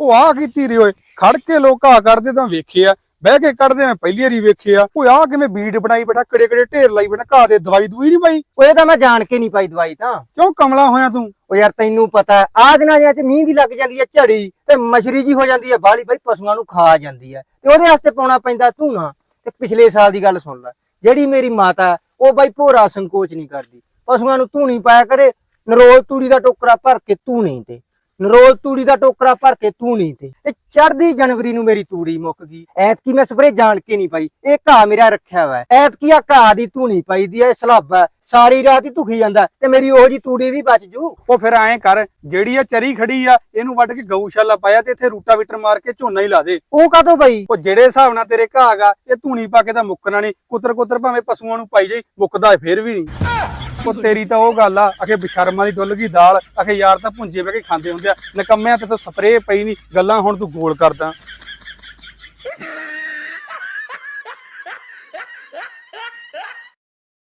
ਉਹ ਆਹ ਕੀਤੀ ਰੀ ਓਏ। ਖੜ ਕੇ ਲੋਕ ਘਾਹ ਕੱਢਦੇ ਤਾਂ ਵੇਖੇ ਆ। ਬਹਿ ਕੇ ਕੱਢਦੇ ਮੈਂ ਪਹਿਲੀ ਵਾਰੀ ਵੇਖੇ ਆ। ਓਏ ਆਹ ਕਿਵੇਂ ਬੀੜ ਬਣਾਈ ਬੈਠਾ ਕਿਹੜੇ ਕਿਹੜੇ ਢੇਰ ਲਾਈ ਬੈਠਾ ਘਾਹ ਦੇ ਦਵਾਈ ਦੂਈ ਨਹੀਂ ਪਾਈ? ਉਹ ਇਹ ਤਾਂ ਮੈਂ ਜਾਣ ਕੇ ਨਹੀਂ ਪਾਈ ਦਵਾਈ ਤਾਂ। ਕਿਉਂ ਕਮਲਾ ਹੋਇਆ ਤੂੰ? ਉਹ ਯਾਰ ਤੈਨੂੰ ਪਤਾ ਆਹ ਦਿਨਾਂ ਜਿਹਾ ਚ ਮੀਂਹ ਦੀ ਲੱਗ ਜਾਂਦੀ ਹੈ ਝੜੀ ਤੇ ਮਛਰੀ ਜੀ ਹੋ ਜਾਂਦੀ ਹੈ ਬਾਹਲੀ ਬਾਈ ਪਸ਼ੂਆਂ ਨੂੰ ਖਾ ਜਾਂਦੀ ਹੈ। ਤੇ ਉਹਦੇ ਵਾਸਤੇ ਪਾਉਣਾ ਪੈਂਦਾ ਧੂਣਾ। ਤੇ ਪਿਛਲੇ ਸਾਲ ਦੀ ਗੱਲ ਸੁਣ ਲੈ ਜਿਹੜੀ ਮੇਰੀ ਮਾਤਾ ਉਹ ਬਾਈ ਭੋਰਾ ਸੰਕੋਚ ਨਹੀਂ ਕਰਦੀ। ਪਸ਼ੂਆਂ ਨੂੰ ਧੂਣੀ ਪਾਇਆ ਕਰੇ ਨਰੋਲ ਤੂੜੀ ਦਾ ਟੋਕਰਾ ਭਰ ਕੇ ਧੂਣੀ ਤੇ। ਨਰੋਲ ਤੂੜੀ ਦਾ ਟੋਕਰਾ ਭਰ ਕੇ ਧੂਣੀ ਤੇ। ਤੇ ਚੜ੍ਹਦੀ ਜਨਵਰੀ ਨੂੰ ਮੇਰੀ ਤੂੜੀ ਮੁੱਕ ਗਈ। ਐਤਕੀ ਮੈਂ ਸਪਰੇ ਜਾਣ ਕੇ ਨਹੀਂ ਪਾਈ। ਇਹ ਘਾਹ ਮੇਰਾ ਰੱਖਿਆ ਹੋਇਆ ਐਤਕੀ ਆ ਘਾਹ ਦੀ ਧੂਣੀ ਪਾਈ ਦੀ ਹੈ ਸਲਾਬ ਹੈ। ਸਾਰੀ ਰਾਤ ਹੀ ਧੁਖੀ ਜਾਂਦਾ ਤੇ ਮੇਰੀ ਉਹ ਜੀ ਤੂੜੀ ਵੀ ਬਚ ਜੂ। ਉਹ ਫਿਰ ਐਂ ਕਰ ਜਿਹੜੀ ਆ ਚਰੀ ਖੜੀ ਆ ਇਹਨੂੰ ਵੱਢ ਕੇ ਗਊਸ਼ਾਲਾ ਪਾਇਆ ਤੇ ਇੱਥੇ ਰੂਟਾਵੀਟਰ ਮਾਰ ਕੇ ਝੋਨਾ ਹੀ ਲਾ ਦੇ। ਉਹ ਕਾਤੋਂ ਬਈ? ਉਹ ਜਿਹੜੇ ਹਿਸਾਬ ਨਾਲ ਤੇਰੇ ਘਾਹ ਗਾ ਇਹ ਧੂਣੀ ਪਾ ਕੇ ਤਾਂ ਮੁੱਕਣਾ ਨਹੀਂ। ਕੁੱਤਰ ਕੁੱਤਰ ਭਾਵੇਂ ਪਸ਼ੂਆਂ ਨੂੰ ਪਾਈ ਜਾਈ ਮੁੱਕਦਾ ਫੇਰ ਵੀ ਨਹੀਂ। ਉਹ ਤੇਰੀ ਤਾਂ ਉਹ ਗੱਲ ਆ ਅਖੇ ਬਸ਼ਰਮਾਂ ਦੀ ਡੁੱਲ ਗਈ ਦਾਲ ਅਖੇ ਯਾਰ ਤਾਂ ਭੁੰਜੇ ਬਹਿ ਕੇ ਖਾਂਦੇ ਹੁੰਦੇ ਆ, ਨਕੰਮਿਆਂ ਤੇ ਤਾਂ ਸਪਰੇਅ ਪਈ ਨਹੀਂ ਗੱਲਾਂ ਹੁਣ ਤੂੰ ਗੋਲ ਕਰਦਾ।